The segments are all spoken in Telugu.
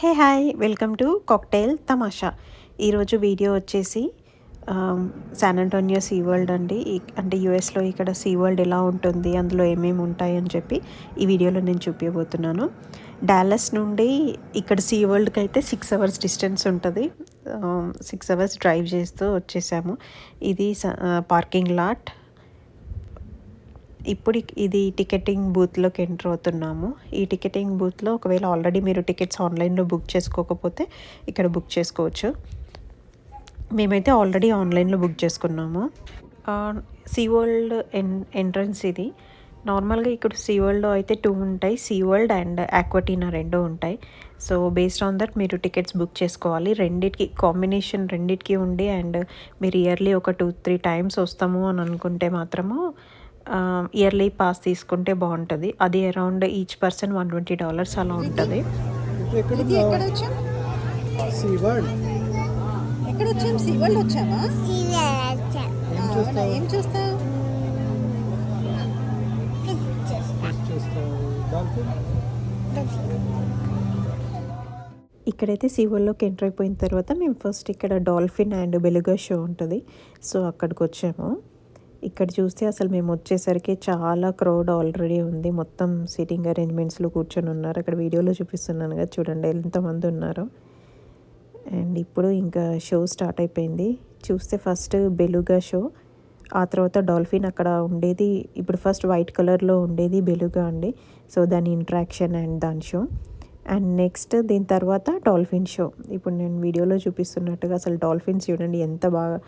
Hey hi welcome to cocktail Tamasha. ఈరోజు వీడియో వచ్చేసి శాన్ అంటోనియో సీ వరల్డ్ అండి. అంటే యూఎస్లో ఇక్కడ సీ వరల్డ్ ఎలా ఉంటుంది అందులో ఏమేమి ఉంటాయని చెప్పి ఈ వీడియోలో నేను చూపించబోతున్నాను డాలస్ నుండి ఇక్కడ సీ వరల్డ్కి అయితే సిక్స్ అవర్స్ డిస్టెన్స్ ఉంటుంది. సిక్స్ అవర్స్ డ్రైవ్ చేస్తూ వచ్చేసాము. ఇది పార్కింగ్ లాట్ ఇప్పుడు ఇది టికెటింగ్ బూత్లోకి ఎంటర్ అవుతున్నాము. ఈ టికెటింగ్ బూత్లో ఒకవేళ ఆల్రెడీ మీరు టికెట్స్ ఆన్లైన్లో బుక్ చేసుకోకపోతే ఇక్కడ బుక్ చేసుకోవచ్చు. మేమైతే ఆల్రెడీ ఆన్లైన్లో బుక్ చేసుకున్నాము. సీ వరల్డ్ ఎన్ ఎంట్రన్స్ ఇది. నార్మల్గా ఇక్కడ సీ వరల్డ్లో అయితే టూ ఉంటాయి. సీ వరల్డ్ అండ్ ఆక్వటీనా రెండు ఉంటాయి. సో బేస్డ్ ఆన్ దట్ మీరు టికెట్స్ బుక్ చేసుకోవాలి. రెండిటికి కాంబినేషన్ రెండిటికి ఉండి అండ్ మీరు ఇయర్లీ ఒక టూ త్రీ టైమ్స్ వస్తాము అని అనుకుంటే మాత్రము ఇయర్లీ పాస్ తీసుకుంటే బాగుంటుంది. అది around each person one twenty dollars అలా ఉంటుంది. ఎక్కడ ఇది ఎక్కడ వచ్చాం? సీ వరల్డ్ ఎక్కడ వచ్చాం? సివల్ వచ్చావా ఏం అవునా, చూస్తావు? ఏం చూస్తావు? చూస్తావు డాల్ఫిన్ ఇక్కడైతే సీవల్లోకి ఎంటర్ అయిపోయిన తర్వాత మేము ఫస్ట్ ఇక్కడ డాల్ఫిన్ అండ్ బెలుగా షో ఉంటుంది. సో అక్కడికి వచ్చాము. ఇక్కడ చూస్తే అసలు మేము వచ్చేసరికి చాలా క్రౌడ్ ఆల్రెడీ ఉంది. మొత్తం సీటింగ్ అరేంజ్మెంట్స్లో కూర్చొని ఉన్నారు. అక్కడ వీడియోలో చూపిస్తున్నాను కదా చూడండి ఎంతమంది ఉన్నారో. అండ్ ఇప్పుడు ఇంకా షో స్టార్ట్ అయిపోయింది. చూస్తే ఫస్ట్ బెలుగా షో ఆ తర్వాత డాల్ఫిన్ అక్కడ ఉండేది. ఇప్పుడు ఫస్ట్ వైట్ కలర్లో ఉండేది బెలుగా అండి. సో దాని ఇంట్రాక్షన్ అండ్ దాని షో అండ్ నెక్స్ట్ దీని తర్వాత డాల్ఫిన్ షో ఇప్పుడు నేను వీడియోలో చూపిస్తున్నట్టుగా అసలు డాల్ఫిన్స్ చూడండి ఎంత బాగా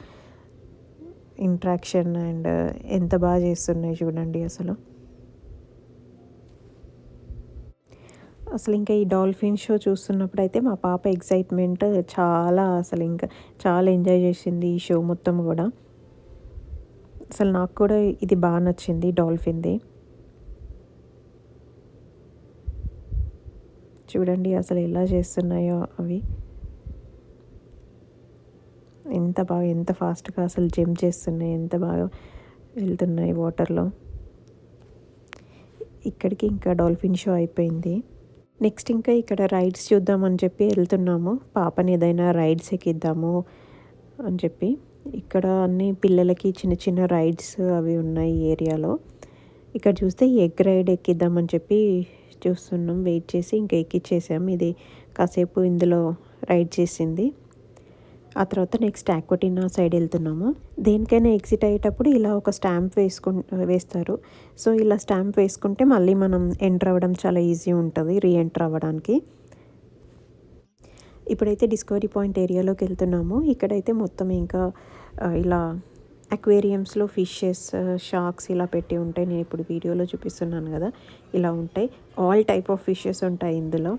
ఇంట్రాక్షన్ అండ్ ఎంత బాగా చేస్తున్నాయి చూడండి అసలు. అసలు ఇంకా ఈ డాల్ఫిన్ షో చూస్తున్నప్పుడు అయితే మా పాప ఎగ్జైట్మెంట్ చాలా అసలు ఇంకా చాలా ఎంజాయ్ చేసింది ఈ షో మొత్తం కూడా. అసలు నాకు కూడా ఇది బాగా నచ్చింది డాల్ఫిన్ది. చూడండి అసలు ఎలా చేస్తున్నాయో అవి. ఎంత బాగా ఎంత ఫాస్ట్గా అసలు జంప్ చేస్తున్నాయి ఎంత బాగా వెళ్తున్నాయి వాటర్లో. ఇక్కడికి ఇంకా డాల్ఫిన్ షో అయిపోయింది. నెక్స్ట్ ఇంకా ఇక్కడ రైడ్స్ చూద్దామని చెప్పి వెళ్తున్నాము. పాపని ఏదైనా రైడ్స్ ఎక్కిద్దాము అని చెప్పి. ఇక్కడ అన్ని పిల్లలకి చిన్న చిన్న రైడ్స్ అవి ఉన్నాయి ఏరియాలో. ఇక్కడ చూస్తే ఎగ్ రైడ్ ఎక్కిద్దామని చెప్పి చూస్తున్నాం. వెయిట్ చేసి ఇంకా ఎక్కిచ్చేసాం. ఇది కాసేపు ఇందులో రైడ్ చేసింది. ఆ తర్వాత నెక్స్ట్ ఆక్వటినా సైడ్ వెళ్తున్నాము. దేనికైనా ఎగ్జిట్ అయ్యేటప్పుడు ఇలా ఒక స్టాంప్ వేసుకు వేస్తారు. సో ఇలా స్టాంప్ వేసుకుంటే మళ్ళీ మనం ఎంటర్ అవ్వడం చాలా ఈజీ ఉంటుంది రీ ఎంటర్ అవ్వడానికి. ఇప్పుడైతే డిస్కవరీ పాయింట్ ఏరియాలోకి వెళ్తున్నాము. ఇక్కడైతే మొత్తం ఇంకా ఇలా అక్వేరియంస్లో ఫిషెస్ షార్క్స్ ఇలా పెట్టి ఉంటాయి. నేను ఇప్పుడు వీడియోలో చూపిస్తున్నాను కదా ఇలా ఉంటాయి. ఆల్ టైప్ ఆఫ్ ఫిషెస్ ఉంటాయి ఇందులో.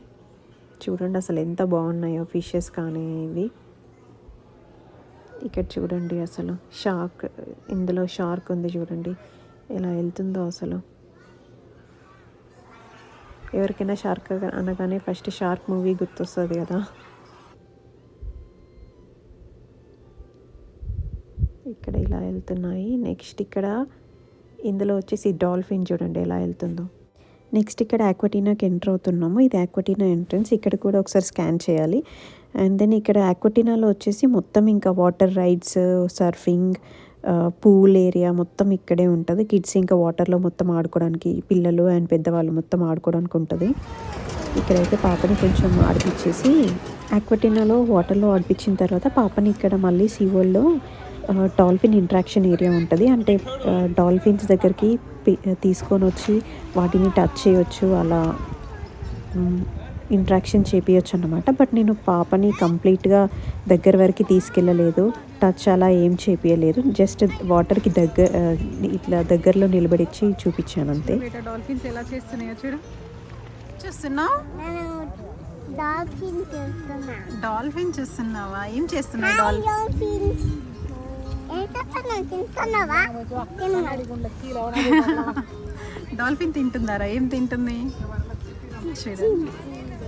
చూడండి అసలు ఎంత బాగున్నాయో ఫిషెస్ కానీ ఇవి. ఇక్కడ చూడండి అసలు షార్క్ ఇందులో షార్క్ ఉంది చూడండి. ఎలా వెళ్తుందో అసలు. ఎవరికైనా షార్క్ అనగానే ఫస్ట్ షార్క్ మూవీ గుర్తొస్తుంది కదా. ఇక్కడ ఇలా వెళ్తున్నాయి. నెక్స్ట్ ఇక్కడ ఇందులో వచ్చేసి డాల్ఫిన్ చూడండి ఎలా వెళ్తుందో. నెక్స్ట్ ఇక్కడ ఆక్వటీనాకి ఎంటర్ అవుతున్నాము. ఇది ఆక్వటీనా ఎంట్రన్స్. ఇక్కడ కూడా ఒకసారి స్కాన్ చేయాలి. అండ్ దెన్ ఇక్కడ అక్వటినాలో వచ్చేసి మొత్తం ఇంకా water rides surfing pool area మొత్తం ఇక్కడే ఉంటుంది. కిడ్స్ ఇంకా వాటర్లో మొత్తం ఆడుకోవడానికి పిల్లలు అండ్ పెద్దవాళ్ళు మొత్తం ఆడుకోవడానికి ఉంటుంది. ఇక్కడైతే పాపని కొంచెం ఆడిపించేసి ఆక్వటినాలో వాటర్లో ఆడిపించిన తర్వాత పాపని ఇక్కడ మళ్ళీ సీవోల్లో డాల్ఫిన్ ఇంట్రాక్షన్ ఏరియా ఉంటుంది. అంటే డాల్ఫిన్స్ దగ్గరికి తీసుకొని వచ్చి వాటిని టచ్ చేయొచ్చు అలా ఇంట్రాక్షన్ చేపించచ్చు అన్నమాట బట్ నేను పాపని కంప్లీట్గా దగ్గర వరకు తీసుకెళ్ళలేదు. టచ్ అలా ఏం చేపించలేదు జస్ట్ వాటర్కి దగ్గర ఇట్లా దగ్గరలో నిలబడిచ్చి చూపించాను అంతే. బేటా డాల్ఫిన్స్ ఎలా చేస్తున్నాయో చూడు. చూస్తున్నావు? నేను డాల్ఫిన్ చూస్తున్నా. డాల్ఫిన్ చూస్తున్నావా? ఏం చేస్తున్నావు డాల్? డాల్ఫిన్. తింటుందారా? ఏం తింటుంది? చూడు.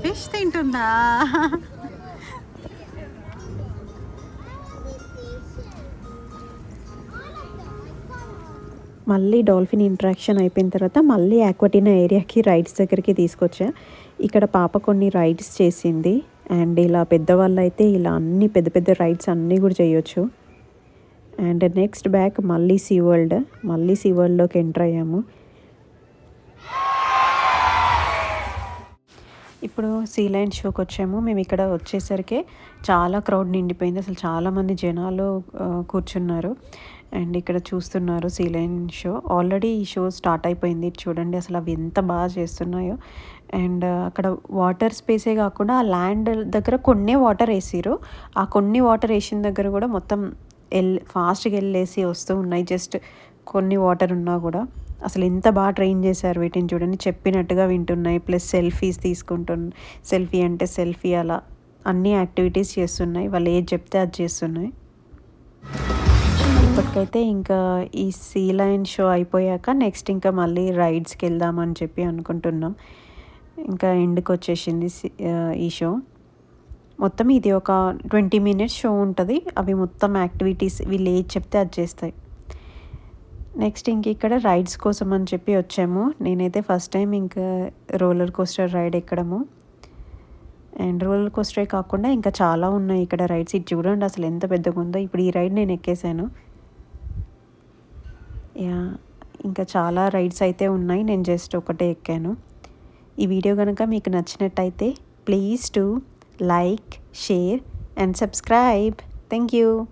ఫిష్ తింటుందా? మళ్ళీ డాల్ఫిన్ ఇంట్రాక్షన్ అయిపోయిన తర్వాత మళ్ళీ ఆక్వటినా ఏరియాకి రైడ్స్ దగ్గరికి తీసుకొచ్చా. ఇక్కడ పాప కొన్ని రైడ్స్ చేసింది. అండ్ ఇలా పెద్దవాళ్ళు అయితే ఇలా అన్ని పెద్ద పెద్ద రైడ్స్ అన్నీ కూడా చేయొచ్చు. అండ్ నెక్స్ట్ బ్యాక్ మళ్ళీ సీ వరల్డ్. మళ్ళీ సీ వరల్డ్లోకి ఎంటర్ అయ్యాము. ఇప్పుడు సీ లైన్ షోకి వచ్చాము. మేము ఇక్కడ వచ్చేసరికి చాలా క్రౌడ్ నిండిపోయింది. అసలు చాలామంది జనాలు కూర్చున్నారు. అండ్ ఇక్కడ చూస్తున్నారు సీ లైన్ షో. ఆల్రెడీ ఈ షో స్టార్ట్ అయిపోయింది. చూడండి అసలు అవి ఎంత బాగా చేస్తున్నాయో. అండ్ అక్కడ వాటర్ స్పేసే కాకుండా ఆ ల్యాండ్ దగ్గర కొన్ని వాటర్ వేసిరు ఆ కొన్ని వాటర్ వేసిన దగ్గర కూడా మొత్తం ఎల్ ఫాస్ట్గా వెళ్ళేసి వస్తూ ఉన్నాయి. జస్ట్ కొన్ని వాటర్ ఉన్నా కూడా. అసలు ఎంత బాగా ట్రైన్ చేశారు వీటిని చూడండి. చెప్పినట్టుగా వింటున్నాయి. ప్లస్ సెల్ఫీస్ తీసుకుంటున్నాయి సెల్ఫీ అంటే సెల్ఫీ అలా. అన్ని యాక్టివిటీస్ చేస్తున్నాయి. వాళ్ళు ఏది చెప్తే అది చేస్తున్నాయి. ఇప్పటికైతే ఇంకా ఈ సీ లైన్ షో అయిపోయాక నెక్స్ట్ ఇంకా మళ్ళీ రైడ్స్కి వెళ్దామని చెప్పి అనుకుంటున్నాం. ఇంకా ఎండ్కి వచ్చేసింది సి- ఈ షో. మొత్తం ఇది ఒక ట్వంటీ మినిట్స్ షో ఉంటుంది. అవి మొత్తం యాక్టివిటీస్ వీళ్ళు ఏది చెప్తే అది చేస్తాయి. నెక్స్ట్ ఇంక ఇక్కడ రైడ్స్ కోసం అని చెప్పి వచ్చాము. నేనైతే ఫస్ట్ టైం ఇంకా రోలర్ కోస్టర్ రైడ్ ఎక్కడము. అండ్ రోలర్ కోస్టరే కాకుండా ఇంకా చాలా ఉన్నాయి ఇక్కడ రైడ్స్. ఇది చూడండి అసలు ఎంత పెద్దగా ఉందో. ఇప్పుడు ఈ రైడ్ నేను ఎక్కేసాను. యా ఇంకా చాలా రైడ్స్ అయితే ఉన్నాయి. నేను జస్ట్ ఒకటే ఎక్కాను. ఈ వీడియో కనుక మీకు నచ్చినట్టయితే please to like share and subscribe. Thank you.